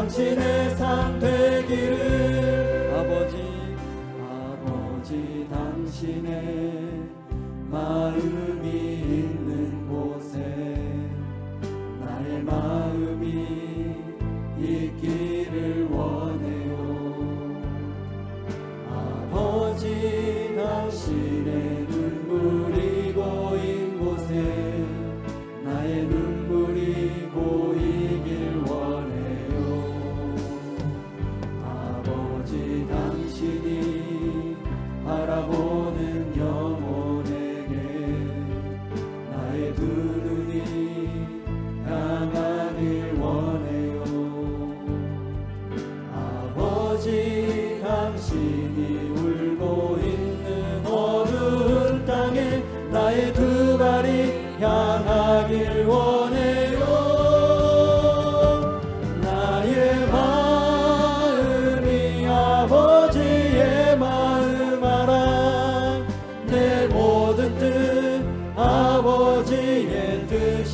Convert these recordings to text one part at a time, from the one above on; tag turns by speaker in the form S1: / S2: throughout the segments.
S1: 당신의 삶 되기를
S2: 아버지
S1: 아버지 당신의 마음이 바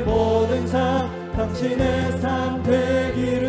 S1: 모든 삶 당신의 삶 되기를